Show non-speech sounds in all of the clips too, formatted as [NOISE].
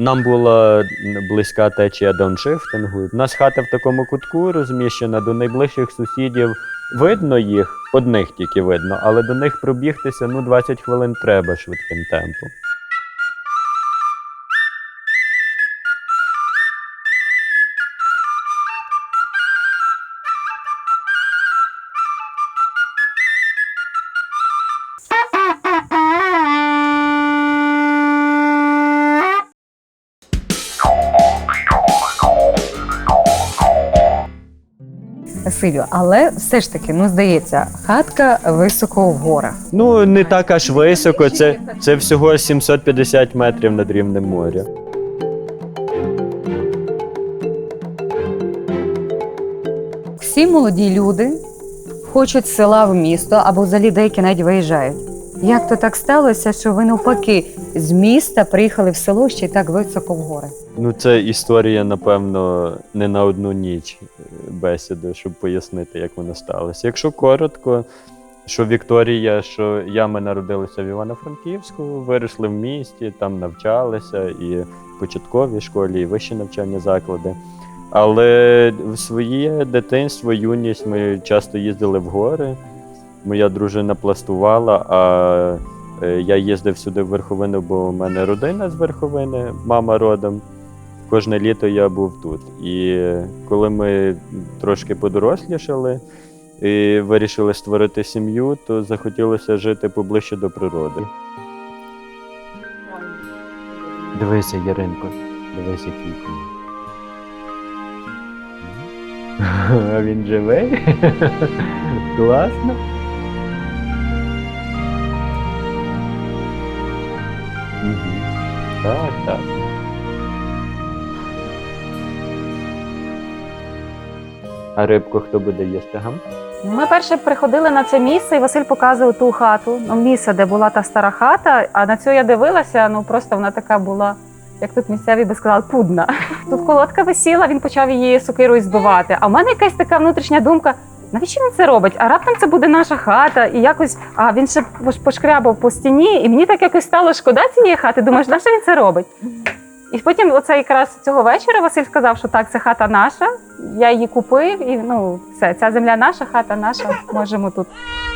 Нам була близька течія дауншифтингу. У нас хата в такому кутку розміщена до найближчих сусідів. Видно їх, одних тільки видно, але до них пробігтися ну 20 хвилин треба швидким темпом. Василю, але все ж таки, ну здається, хатка високо в горах. Ну не так аж високо. Це, це всього 750 метрів над рівнем моря. Всі молоді люди хочуть села в місто або взагалі деякі навіть виїжджають. Як то так сталося, що ви навпаки з міста приїхали в село ще й так високо в гори? Ну, це історія, напевно, не на одну ніч бесіди, щоб пояснити, як воно сталося. Якщо коротко, що Вікторія, що я ми народилися в Івано-Франківську, виросли в місті, там навчалися і в початковій школі, і вищі навчальні заклади. Але в своє дитинство, юність ми часто їздили в гори. Моя дружина пластувала, а е, я їздив сюди в Верховину, бо у мене родина з Верховини, мама родом. Кожне літо я був тут. І коли ми трошки подорослішали і вирішили створити сім'ю, то захотілося жити поближче до природи. Дивися, Яринко, дивися квітку. А він живий? Класно. Так, так. А рибку хто буде їсти? Гам? Ми перше приходили на це місце, і Василь показував ту хату. Ну, місце, де була та стара хата. А на цю я дивилася. Ну просто вона така була, як тут місцеві би сказали, пудна. [LAUGHS] Тут колодка висіла, він почав її сокирою збивати. А в мене якась така внутрішня думка. Навіщо він це робить? А раптом це буде наша хата, і якось а він ще пошкрябав по стіні, і мені так якось стало шкода цієї хати. Думаєш, на що він це робить? І потім, оце якраз цього вечора, Василь сказав, що так, це хата наша. Я її купив, і ну все, ця земля наша, хата наша. Можемо тут.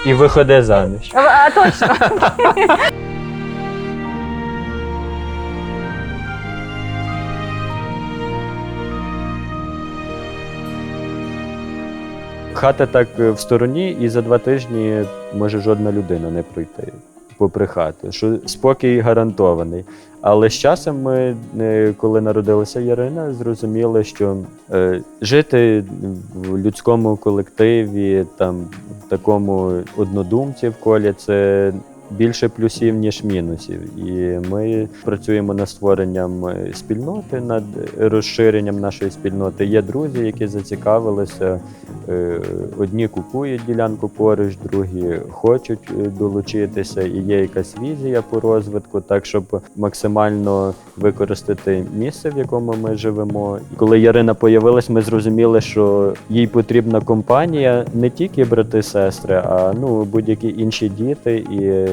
І виходи заміж. А, точно. Хата так е, в стороні, і за два тижні може жодна людина не пройти попри хату. Що спокій гарантований. Але з часом ми, е, коли народилася Ярина, зрозуміли, що е, жити в людському колективі, там в такому однодумці в колі, це більше плюсів, ніж мінусів. І ми працюємо над створенням е, спільноти, над розширенням нашої спільноти. Є друзі, які зацікавилися. Е, Одні купують ділянку поруч, другі хочуть е, долучитися, і є якась візія по розвитку, так щоб максимально використати місце, в якому ми живемо. Коли Ярина появилась, ми зрозуміли, що їй потрібна компанія не тільки брати-сестри, а ну будь-які інші діти. І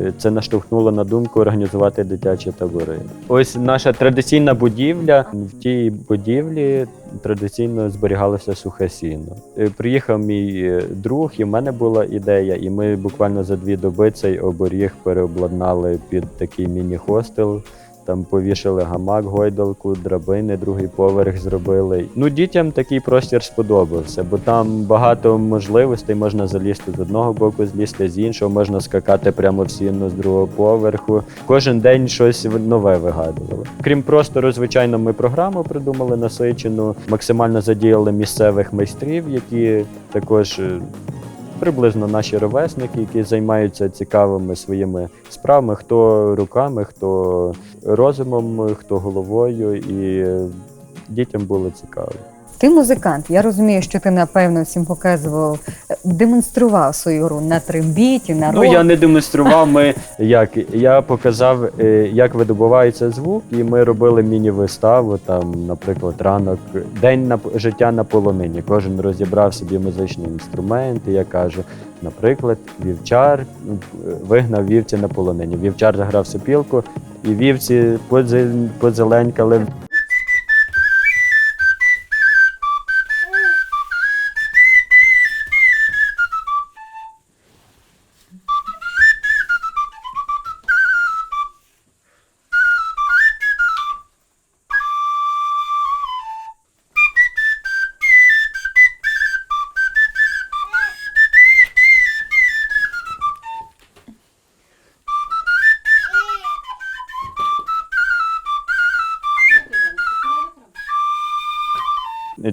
е, це наштовхнуло на думку організувати дитячі табори. Ось наша традиційна будівля. В тій будівлі традиційно зберігалося сухе сіно. Е, Приїхав мій е, друг, і в мене була ідея, і ми буквально за дві доби цей оборіг переобладнали під такий міні-хостел. Там повішали гамак, гойдалку, драбини, другий поверх зробили. Ну, дітям такий простір сподобався, бо там багато можливостей. Можна залізти з одного боку, злізти з іншого, можна скакати прямо в сіно з другого поверху. Кожен день щось нове вигадували. Крім простору, звичайно, ми програму придумали насичену, максимально задіяли місцевих майстрів, які також. Приблизно наші ровесники, які займаються цікавими своїми справами, хто руками, хто розумом, хто головою, і дітям було цікаво. Ти музикант. Я розумію, що ти напевно всім показував, е, демонстрував свою гру на трембіті, на Ну я не демонстрував. Ми як я показав, е, як видобувається звук, і ми робили міні-виставу. Там, наприклад, ранок, день на життя на полонині. Кожен розібрав собі музичні інструменти. Я кажу, наприклад, вівчар ну, вигнав вівці на полонині. Вівчар заграв сопілку, і вівці подзе-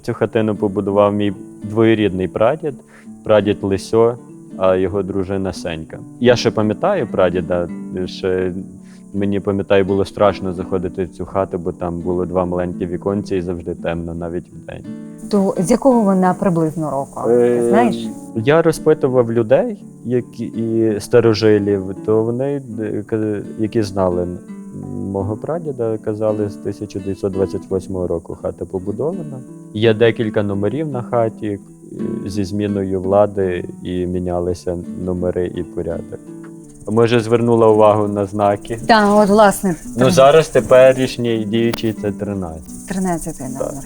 Цю хатину побудував мій двоюрідний прадід, прадід Лисьо, а його дружина Сенька. Я ще пам'ятаю прадіда, ще мені пам'ятаю, було страшно заходити в цю хату, бо там було два маленькі віконці і завжди темно, навіть вдень. То з якого вона приблизно року? Ти Е, знаєш? Я розпитував людей, які і старожилів, то вони, е, які знали мого прадіда, казали, з 1928 року хата побудована. Є декілька номерів на хаті е, зі зміною влади і мінялися номери і порядок. Може, звернула увагу на знаки. Так, от власне, Ну зараз теперішній діючий це 13. 13 номер.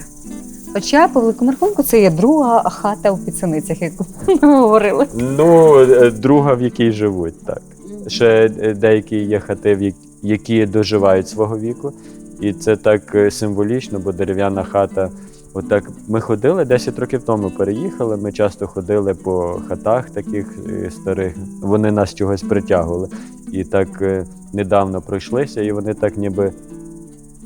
Хоча по великому рахунку це є друга хата в Піценицях, як ми говорили. Ну, е, друга, в якій живуть, так. Ще е, деякі є хати, в як- які доживають свого віку. І це так е, символічно, бо дерев'яна хата. Отак ми ходили 10 років тому переїхали. Ми часто ходили по хатах таких е, старих. Вони нас чогось притягували. І так е, недавно пройшлися, і вони так ніби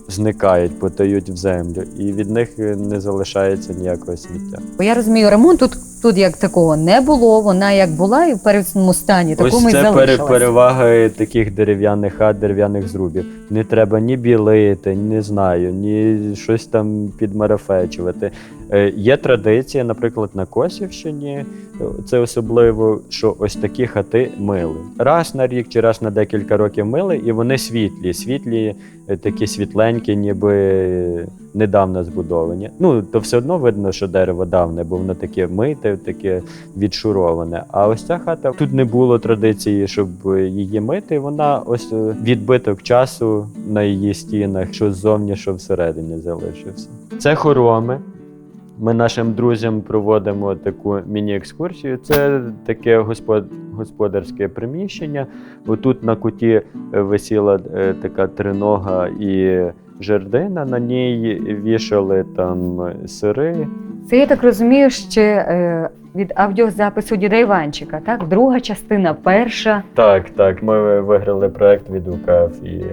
зникають, потають в землю. І від них е, не залишається ніякого сміття. Бо я розумію, ремонт тут, тут як такого не було. Вона як була і в первісному стані, такому і це пере- залишилась. перевага таких дерев'яних хат, дерев'яних зрубів. Не треба ні білити, не знаю, ні щось там підмарафечувати. Е, Є традиція, наприклад, на Косівщині, е, це особливо, що ось такі хати мили. Раз на рік чи раз на декілька років мили, і вони світлі, світлі, е, такі світленькі, ніби недавно збудовані. Ну, то все одно видно, що дерево давне, бо воно таке мите, таке відшуроване. А ось ця хата тут не було традиції, щоб її мити. Вона ось відбиток часу на її стінах, що ззовні, що всередині залишився. Це хороми. Ми нашим друзям проводимо таку міні-екскурсію. Це таке господ... господарське приміщення. Отут на куті е, висіла е, така тринога і жердина. На ній вішали там сири. Це я так розумію, ще е, від аудіозапису діда Іванчика, так? Друга частина, перша. Так, так. Ми виграли проект від УКФ і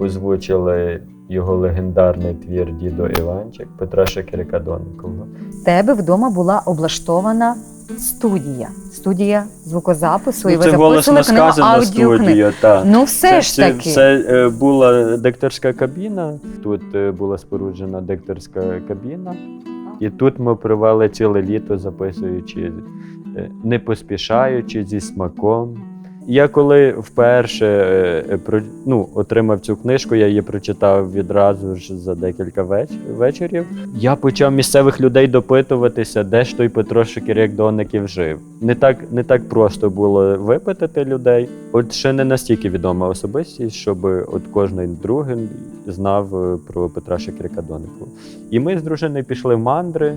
озвучили його легендарний твір Дідо Іванчик Петра Шекерика Донникового. В тебе вдома була облаштована студія. Студія звукозапису, і Ну, ви це записували книгу сказано аудіокниг. студію. Так. Ну, все це, ж це, таки. Це е, була дикторська кабіна. Тут е, була споруджена дикторська кабіна. І тут ми провели ціле літо, записуючи, е, не поспішаючи зі смаком. Я коли вперше е, е, ну, отримав цю книжку, я її прочитав відразу ж за декілька веч- вечорів. Я почав місцевих людей допитуватися, де ж той Петро Шекіряк Донників жив. Не так, не так просто було випитати людей. От ще не настільки відома особистість, щоб от кожний другий знав е, про Петра Шекіряка Донникова. І ми з дружиною пішли в мандри.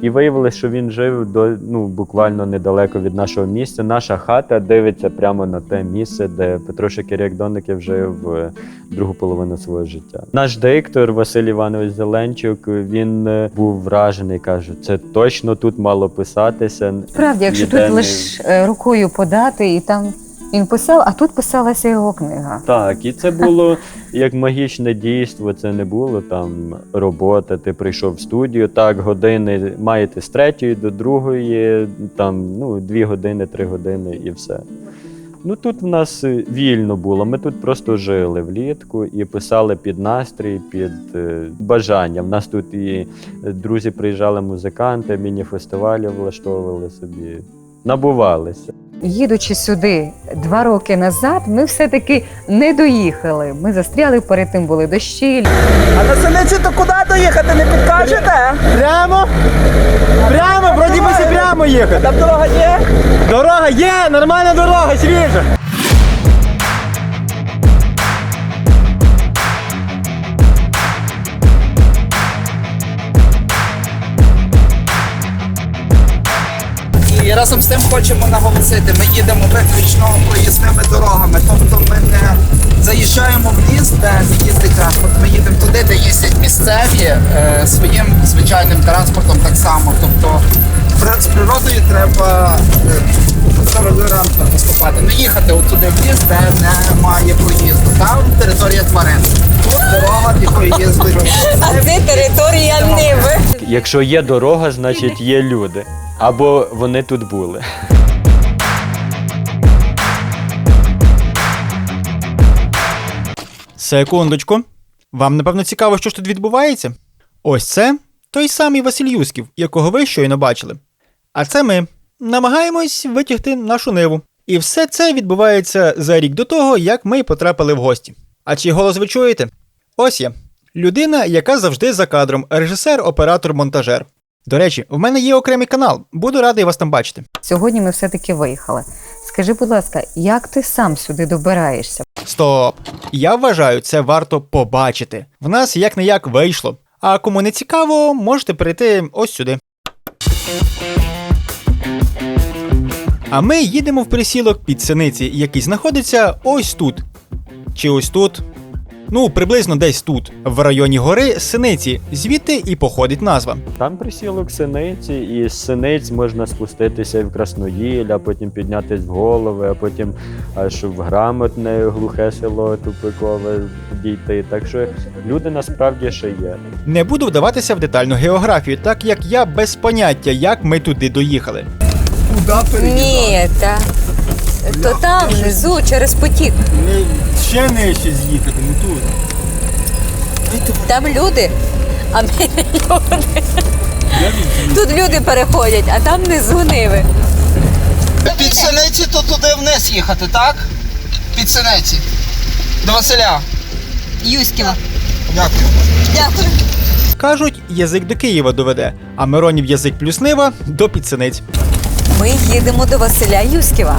І виявилося, що він жив до ну буквально недалеко від нашого місця. Наша хата дивиться прямо на те місце, де Петро Шекіряк Донників жив е, другу половину свого життя. Наш диктор Василь Іванович Зеленчук він е, був вражений. каже, це точно тут мало писатися. Справді, якщо тут лише рукою подати, і там він писав, а тут писалася його книга. Так, і це [LAUGHS] було як магічне дійство. Це не було там робота. Ти прийшов в студію, так, години маєте з третьої до другої, там ну дві години, три години і все. Ну тут в нас вільно було. Ми тут просто жили влітку і писали під настрій, під е, бажання. В нас тут і е, друзі приїжджали музиканти, міні-фестивалі влаштовували собі, набувалися. Їдучи сюди два роки назад, ми все-таки не доїхали. Ми застряли перед тим були дощі. А на селиці то куди доїхати, не підкажете? Прямо? Прямо, вроді би прямо їхати. Там дорога є? Дорога є, нормальна дорога, свіжа. Разом з тим хочемо наголосити, ми їдемо виключно проїзними дорогами. Тобто ми не заїжджаємо в ліс, де не їздить транспорт. Ми їдемо туди, де їздять місцеві е, своїм звичайним транспортом так само. Тобто з природою треба толерантно поступати. Не їхати туди в ліс, де немає проїзду. Там територія тварин. Тут дорога, якою їздить. А це територія Ниви. Якщо є дорога, значить є люди. Або вони тут були. Секундочку. Вам, напевно, цікаво, що ж тут відбувається? Ось це той самий Василь Юсків, якого ви щойно бачили. А це ми намагаємось витягти нашу ниву. І все це відбувається за рік до того, як ми потрапили в гості. А чий голос ви чуєте? Ось я. Людина, яка завжди за кадром, режисер, оператор, монтажер. До речі, в мене є окремий канал. Буду радий вас там бачити. Сьогодні ми все-таки виїхали. Скажи, будь ласка, як ти сам сюди добираєшся? Стоп! Я вважаю, це варто побачити. В нас як не як вийшло. А кому не цікаво, можете перейти ось сюди. А ми їдемо в присілок під синиці, який знаходиться ось тут. Чи ось тут. Ну, приблизно десь тут, в районі гори Синиці, звідти і походить назва. Там присілок синиці, і з синиць можна спуститися і в Красноїль, а потім піднятись в голови, а потім аж в грамотне глухе село тупикове дійти. Так що люди насправді ще є. Не буду вдаватися в детальну географію, так як я без поняття, як ми туди доїхали. Куди переїжджати? Ні, та то там внизу через потік. Ще нижче з'їхати, не тут. Там люди, а ми не люди. Тут люди переходять, а там внизу ниви. Під синиці то туди вниз їхати, так? Під синиці. До Василя. Юськіва. Дякую. Дякую. Кажуть, язик до Києва доведе, а Миронів язик плюс Нива до підсиниць. Ми їдемо до Василя Юськіва.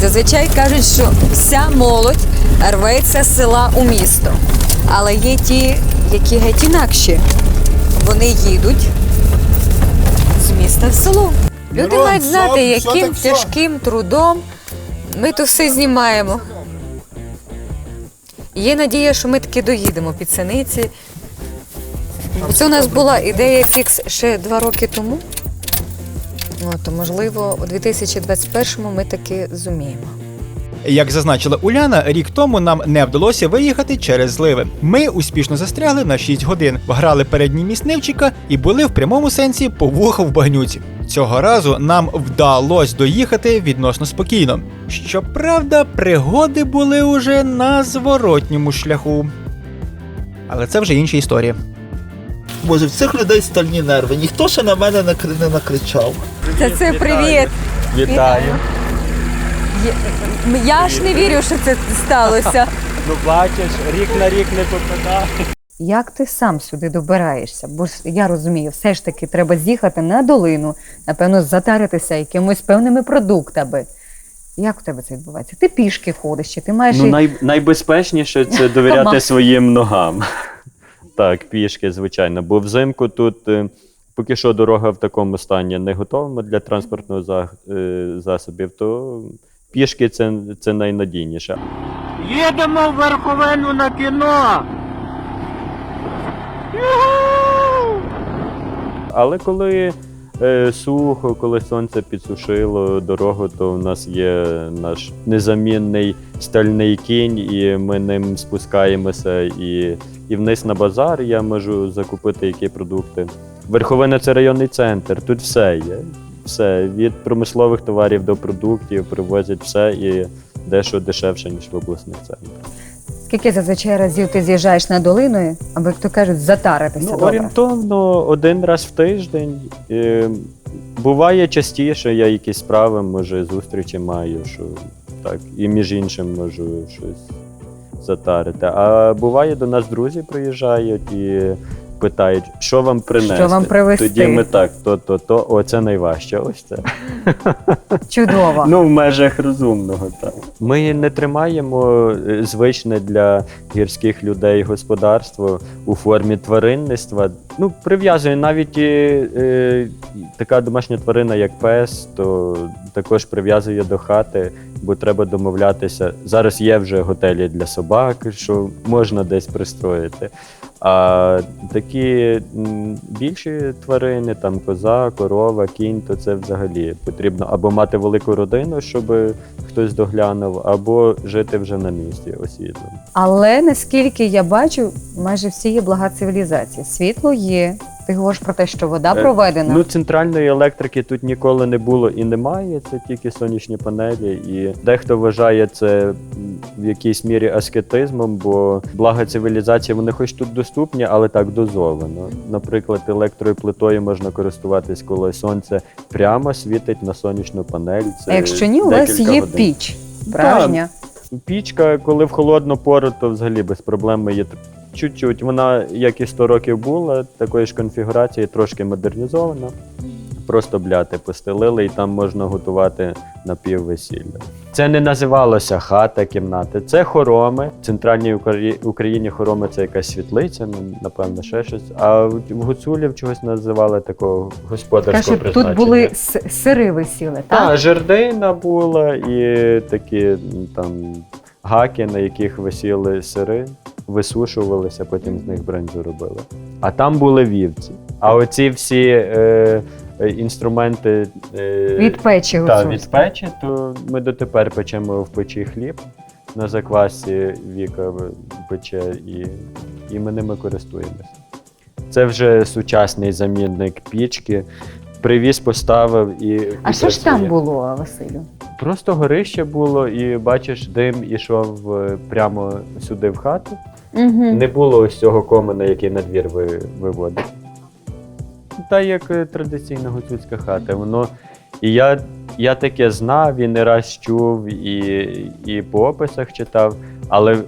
Зазвичай кажуть, що вся молодь рветься з села у місто. Але є ті, які геть інакші. Вони їдуть з міста в село. Люди Мирон, мають знати, все, все яким так все. тяжким трудом ми то все знімаємо. Є надія, що ми таки доїдемо під синиці. Це у нас була ідея фікс ще два роки тому. Ну, то можливо, у 2021-му ми таки зуміємо. Як зазначила Уляна, рік тому нам не вдалося виїхати через зливи. Ми успішно застрягли на 6 годин, грали передній міст Нивчика і були в прямому сенсі по вуха в багнюці. Цього разу нам вдалося доїхати відносно спокійно. Щоправда, пригоди були уже на зворотньому шляху. Але це вже інша історія. Боже, в цих людей стальні нерви. Ніхто ще на мене не, не накричав. Це це привіт. Вітаю! Я ж не вірю, що це сталося. [LAUGHS] Ну бачиш, рік на рік не попадає. Як ти сам сюди добираєшся? Бо ж я розумію, все ж таки треба з'їхати на долину, напевно, затаритися якимось певними продуктами. Як у тебе це відбувається? Ти пішки ходиш, чи ти маєш Ну, най, найбезпечніше це довіряти своїм ногам. Так, пішки, звичайно. Бо взимку тут е, поки що дорога в такому стані не готова для транспортного за, е, засобів, то пішки це, це найнадійніше. Їдемо в верховину на кіно! Але коли е, сухо, коли сонце підсушило дорогу, то в нас є наш незамінний стальний кінь, і ми ним спускаємося і, і вниз на базар я можу закупити які продукти. Верховина це районний центр, тут все є. все від промислових товарів до продуктів привозять все і дещо дешевше, ніж в обласних центрах. Скільки зазвичай разів ти з'їжджаєш на долиною, або як то кажуть, затаритися Ну, добре? орієнтовно один раз в тиждень. Буває частіше, я якісь справи, може, зустрічі маю, що так, і між іншим можу щось затарити. А буває, до нас друзі приїжджають і питають, що вам принести. Що вам привезти? Тоді ми так, то, то, то, о, це найважче. Ось це. [LAUGHS] Чудово. Ну, в межах розумного, так. Ми не тримаємо е, звичне для гірських людей господарство у формі тваринництва. Ну, прив'язує навіть і, е, така домашня тварина, як пес, то також прив'язує до хати, бо треба домовлятися. Зараз є вже готелі для собак, що можна десь пристроїти. А такі більші тварини, там коза, корова, кінь, то це взагалі потрібно або мати велику родину, щоб хтось доглянув, або жити вже на місці осідлим. Але наскільки я бачу, майже всі є блага цивілізації. Світло. Ти говориш про те, що вода Е, проведена. Ну, центральної електрики тут ніколи не було і немає. Це тільки сонячні панелі. І дехто вважає це в якійсь мірі аскетизмом, бо блага цивілізації вони хоч тут доступні, але так дозовано. Наприклад, електроплитою можна користуватись, коли сонце прямо світить на сонячну панель. Це а якщо ні, у вас є годин. піч. Справжня. Пічка, коли в холодну пору, то взагалі без проблем т- чуть-чуть. Вона, як і 100 років була, такої ж конфігурації, трошки модернізована. Просто бляти постелили, і там можна готувати напіввесілля. Це не називалося хата, кімната. Це хороми. В центральній Україні хороми це якась світлиця, ну, напевно, ще щось. А в в Гуцулів чогось називали такого господарського Каже, призначення. тут були сири висіли, так? Так, жердина була і такі там гаки, на яких висіли сири, висушувалися, потім з них брензу робили. А там були вівці. А оці всі е, е, інструменти е, Від печі та, від печі, то ми дотепер печемо в печі хліб. На заквасі Віка пече і, і ми ними користуємося. Це вже сучасний замінник пічки. Привіз, поставив і. А і що ж там працює. було, Василю? Просто горище було, і бачиш, дим ішов е, прямо сюди в хату. Угу. Не було ось цього комина, який на двір ви, виводить. Та як е, традиційна гуцульська хата. Воно. І я, я таке знав і не раз чув, і, і по описах читав. Але е,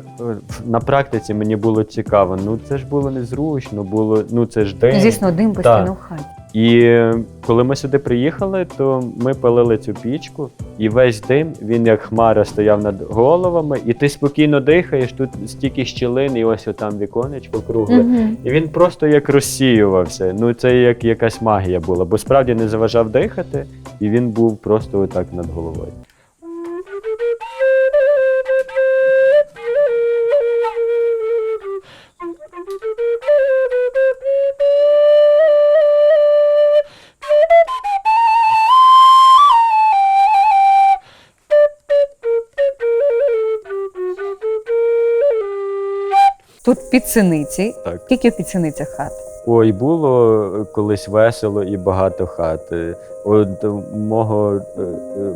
на практиці мені було цікаво. Ну це ж було незручно, було, ну це ж. Ну, звісно, дим постійно в хаті. І коли ми сюди приїхали, то ми палили цю пічку, і весь дим він як хмара стояв над головами, і ти спокійно дихаєш, тут стільки щілин, і ось отам віконечко кругле. Мгм. І він просто як розсіювався. Ну це як якась магія була, бо справді не заважав дихати, і він був просто отак над головою. Тут підсиниці. Так. Скільки в підсиницях хат? Ой, було е, колись весело і багато хат. Е, От мого е,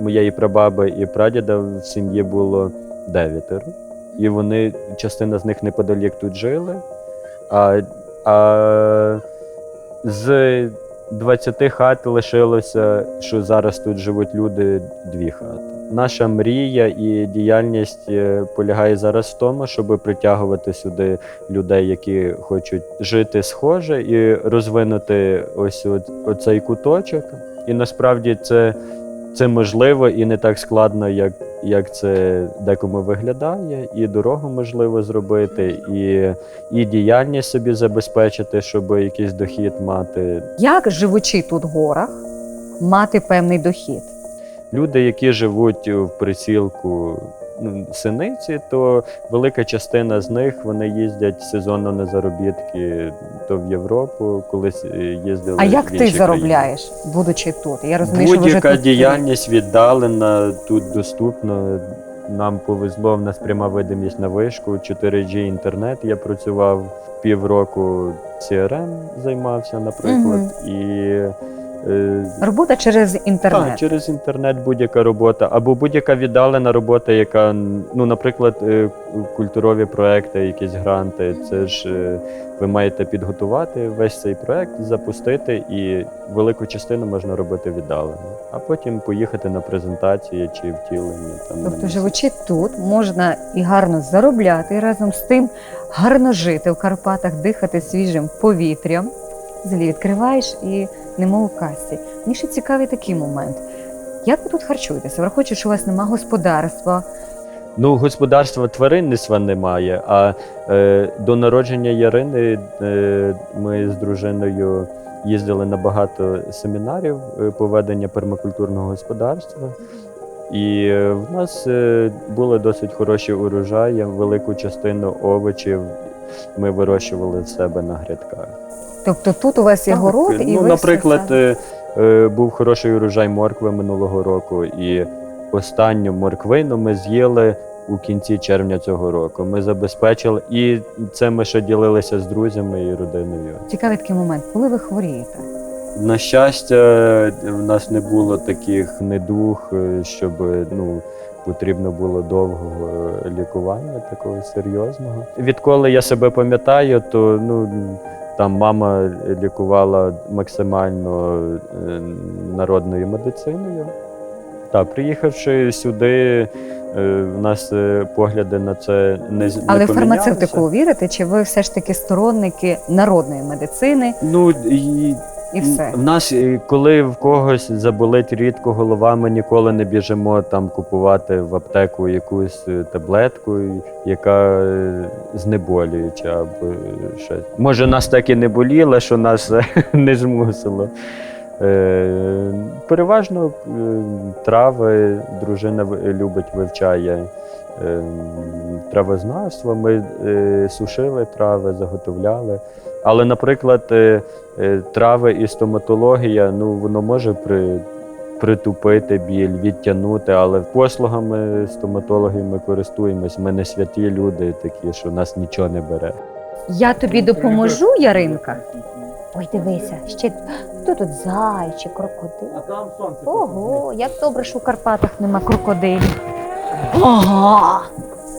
моєї прабаби і прадіда в сім'ї було дев'ятеро. І вони, частина з них неподалік тут жили. А, а з 20 хат лишилося, що зараз тут живуть люди, дві хати. Наша мрія і діяльність е, полягає зараз в тому, щоб притягувати сюди людей, які хочуть жити схоже, і розвинути ось оцей куточок. І насправді це, це можливо і не так складно, як, як це декому виглядає. І дорогу можливо зробити, і, і діяльність собі забезпечити, щоб якийсь дохід мати. Як живучи тут в горах, мати певний дохід? Люди, які живуть в присілку ну, синиці, то велика частина з них вони їздять сезонно на заробітки то в Європу, колись е, їздили. А як в ти інші країни. заробляєш, будучи тут? Я розумію, що Будь-яка тут діяльність віддалена, тут доступно. Нам повезло, в нас пряма видимість на вишку, 4G інтернет. Я працював півроку CRM, займався, наприклад, і Е, Робота через інтернет. Так, через інтернет будь-яка робота, або будь-яка віддалена робота, яка, ну, наприклад, е, культурові проекти, якісь гранти. Це ж е, ви маєте підготувати весь цей проект, запустити, і велику частину можна робити віддалено, а потім поїхати на презентації чи втілення. Там, Тобто, живучи тут, можна і гарно заробляти, і разом з тим гарно жити в Карпатах, дихати свіжим повітрям. Взагалі відкриваєш і немов у касі. Мені ще цікавий такий момент. Як ви тут харчуєтеся? Враховуючи, що у вас немає господарства, Ну, господарства тваринництва немає. А е, до народження Ярини е, ми з дружиною їздили на багато семінарів е, по пермакультурного господарства. І е, в нас е, були досить хороші урожаї, велику частину овочів ми вирощували в себе на грядках. Тобто тут у вас є город, і ну, ви наприклад, все е, е, був хороший урожай моркви минулого року, і останню морквину ми з'їли у кінці червня цього року. Ми забезпечили, і це ми ще ділилися з друзями і родиною. цікавий такий момент, коли ви хворієте. На щастя, в нас не було таких недуг, е, щоб ну. Потрібно було довгого е, лікування, такого серйозного. Відколи я себе пам'ятаю, то ну там мама лікувала максимально е, народною медициною. Та приїхавши сюди, е, в нас е, погляди на це не Але в фармацевтику вірите, чи ви все ж таки сторонники народної медицини Ну і і все? В нас, е, коли в когось заболить рідко голова, ми ніколи не біжимо там купувати в аптеку якусь е, таблетку, яка е, знеболююча або щось. Може, нас так і не боліло, що нас [LAUGHS] не змусило. Переважно трави дружина любить, вивчає травознавство. Ми сушили трави, заготовляли. Але, наприклад, е, е, трави і стоматологія, ну воно може при, притупити біль, відтягнути, але послугами стоматологів ми користуємось. Ми не святі люди такі, що нас нічого не бере. Я тобі допоможу, Яринка. Ой, дивися, ще хто тут зайчик, крокодил. А там сонце. Ого, як добре, що у Карпатах нема крокодилів. Ага.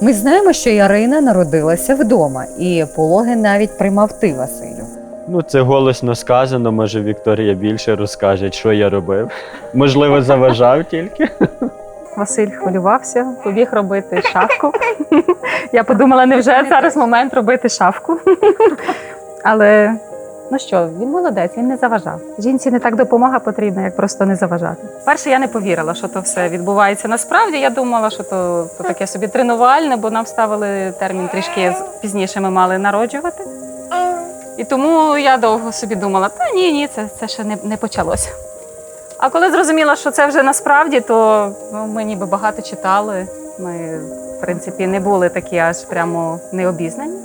Ми знаємо, що Ярина народилася вдома, і пологи навіть приймав ти, Василю. Ну, це голосно сказано, може Вікторія більше розкаже, що я робив. Можливо, заважав тільки. Василь хвилювався, побіг робити шафку. Я подумала, невже зараз момент робити шафку? Але ну що, він молодець, він не заважав. Жінці не так допомога потрібна, як просто не заважати. Перше, я не повірила, що то все відбувається насправді. Я думала, що то, то таке собі тренувальне, бо нам ставили термін трішки пізніше ми мали народжувати. І тому я довго собі думала, та ні, ні, це, це ще не, не почалося. А коли зрозуміла, що це вже насправді, то ну, ми ніби багато читали. Ми, в принципі, не були такі аж прямо необізнані.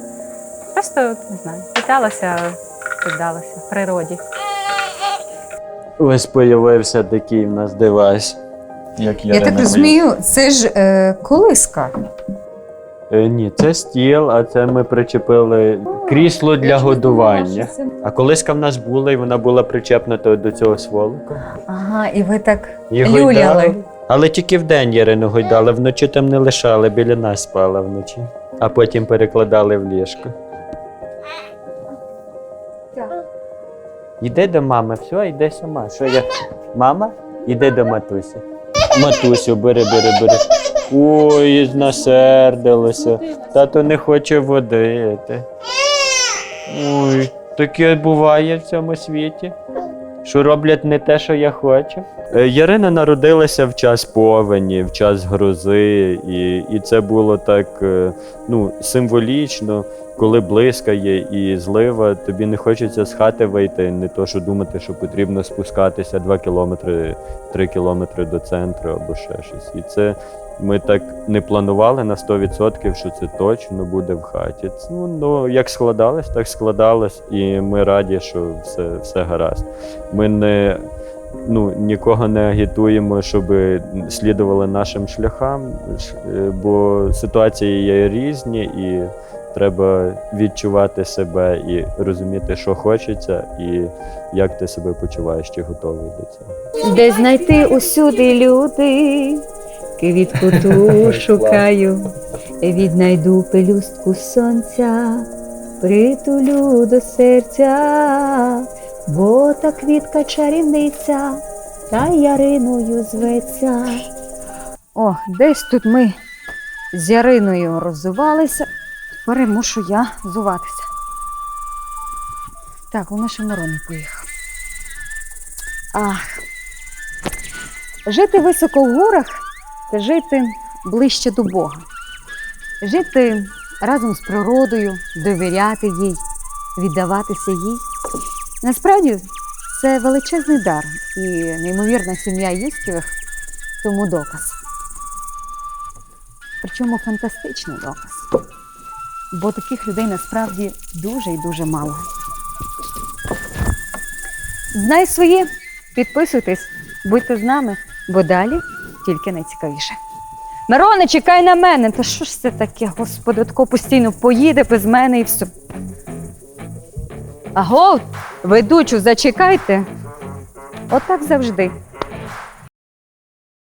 Просто не знаю, питалася, піддалася природі. Ось появився такий в нас девайс. Як Я так розумію, це ж е, колиска. Е, ні, це стіл, а це ми причепили крісло для годування. А колиска в нас була, і вона була причепнута до цього сволоку. Ага, і ви так І люляли. гойдали. Але тільки вдень Ярину гойдали, вночі там не лишали, біля нас спала вночі. А потім перекладали в ліжко. Йди до мами, все, йди сама. Що я? Мама? Іди до матусі. Матусю, бери, бери, бери. Ой, знасердилося. Тато не хоче водити. Ой, таке буває в цьому світі. Що роблять не те, що я хочу. Е, Ярина народилася в час повені, в час грози, і, і це було так е, ну, символічно, коли блискає і злива, тобі не хочеться з хати вийти, не то, що думати, що потрібно спускатися 2 кілометри, 3 кілометри до центру або ще щось. І це ми так не планували на 100%, що це точно буде в хаті. Це, Ну, ну як складалось, так складалось, і ми раді, що все, все гаразд. Ми не ну, нікого не агітуємо, щоб слідували нашим шляхам, е, бо ситуації є різні, і Треба відчувати себе і розуміти, що хочеться, і як ти себе почуваєш, чи готовий до цього. Де знайти усюди люди, квітку [LAUGHS] ту шукаю, віднайду пелюстку сонця, притулю до серця, бо та квітка чарівниця, та яриною зветься. О, десь тут ми з Яриною роззувалися. Тепер мушу я зуватися. Так, вона ще Мирон не поїхав. Ах. Жити високо в горах це жити ближче до Бога. Жити разом з природою, довіряти їй, віддаватися їй. Насправді це величезний дар і неймовірна сім'я Юськівих тому доказ. Причому фантастичний доказ. Бо таких людей насправді дуже і дуже мало. Знай своє, підписуйтесь, будьте з нами, бо далі тільки найцікавіше. Мироне, чекай на мене. Та що ж це таке, господи, тако постійно поїде без мене і все. Аго, ведучу, зачекайте. Отак завжди.